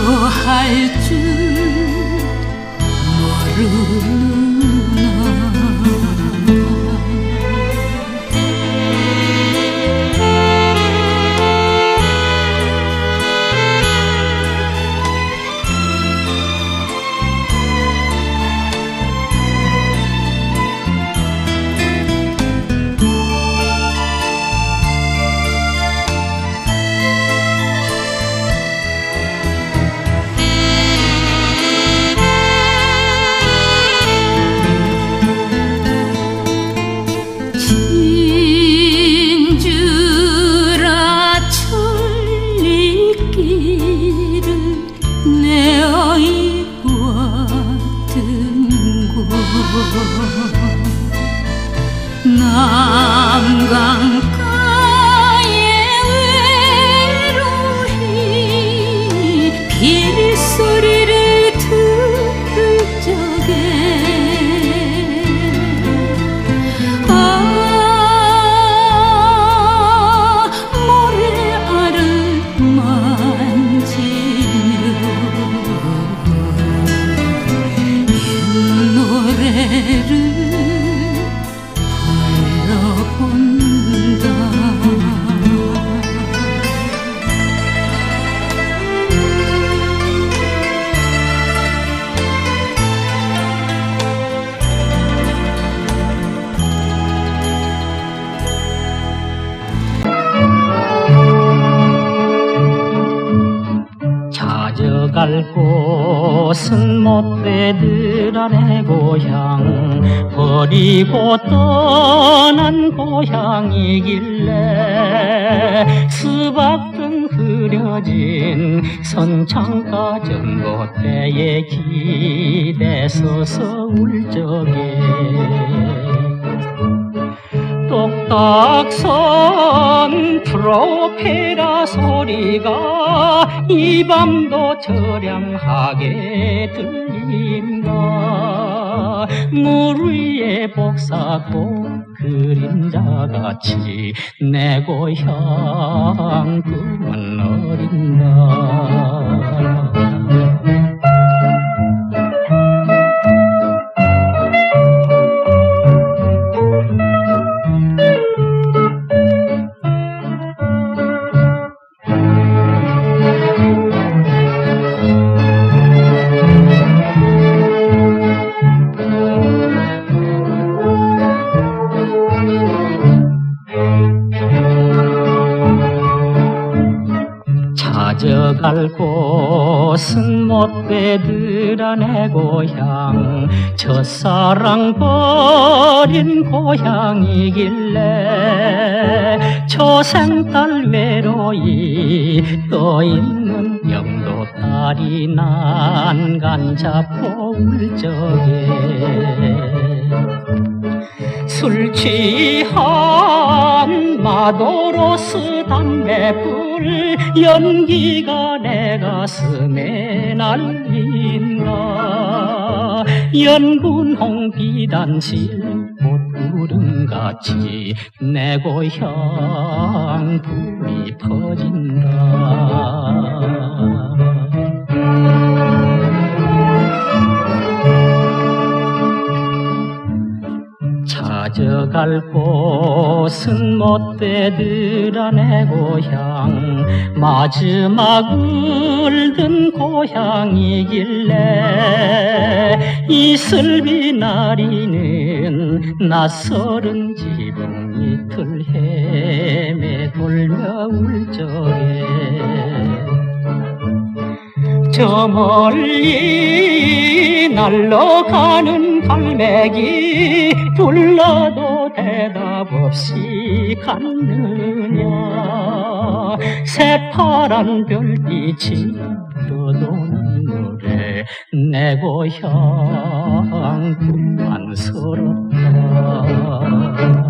我还知我路难。 노 갈 곳은 못되들아 내 고향 버리고 떠난 고향이길래 수박 등 흐려진 선창가 전봇대에 기대 서서 울 적에 똑 딱선 프로페라 소리가 이 밤도 저량하게 들린다. 물 위에 복사꽃 그림자같이 내 고향 꿈 갈 곳은 못되들아 내 고향 첫사랑 버린 고향이길래 초생딸 외로이 떠 있는 영도 딸이 난간 잡고 울 적에. 술 취한 마도로스 담배불 연기가 내 가슴에 날린다. 연분 홍 비단실 꽃구름같이 내 고향 불이 퍼진다. 찾아갈 곳 은 못되들아 내 고향. 마지막을 든 고향이길래 이슬비 나리는 낯설은 지붕 밑을 헤매 돌며 울 적에. 저 멀리 날러가는 갈매기 불러도 대답 없이 갔느냐? 새파란 별빛이 떠도는 노래 내 고향 꿈만스럽다